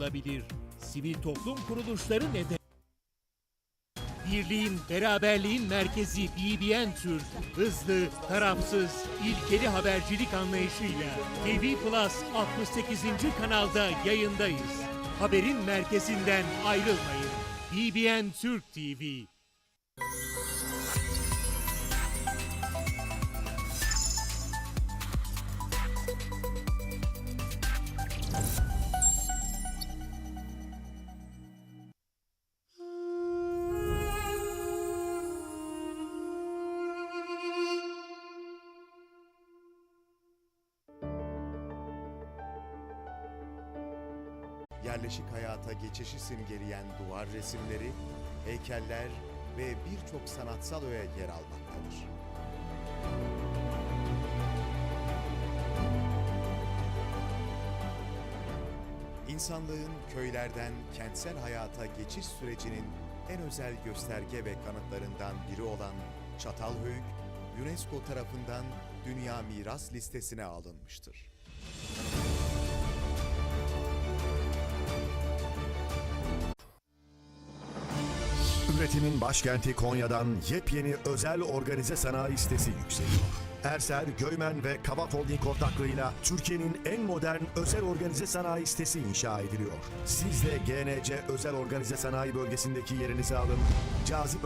yapılabilir. Sivil toplum kuruluşları neden? Birliğin, beraberliğin merkezi BBN Türk, hızlı, tarafsız, ilkeli habercilik anlayışıyla TV Plus 68. kanalda yayındayız. Haberin merkezinden ayrılmayın. BBN Türk TV. Yerleşik hayata geçişi simgeleyen duvar resimleri, heykeller ve birçok sanatsal öğe yer almaktadır. İnsanlığın köylerden kentsel hayata geçiş sürecinin en özel gösterge ve kanıtlarından biri olan Çatalhöyük, UNESCO tarafından Dünya Miras Listesi'ne alınmıştır. Üretimin başkenti Konya'dan yepyeni özel organize sanayi sitesi yükseliyor. Erser, Göymen ve Kavak Holding ortaklığıyla Türkiye'nin en modern özel organize sanayi sitesi inşa ediliyor. Siz de GNC Özel Organize Sanayi Bölgesi'ndeki yerinizi alın. Cazip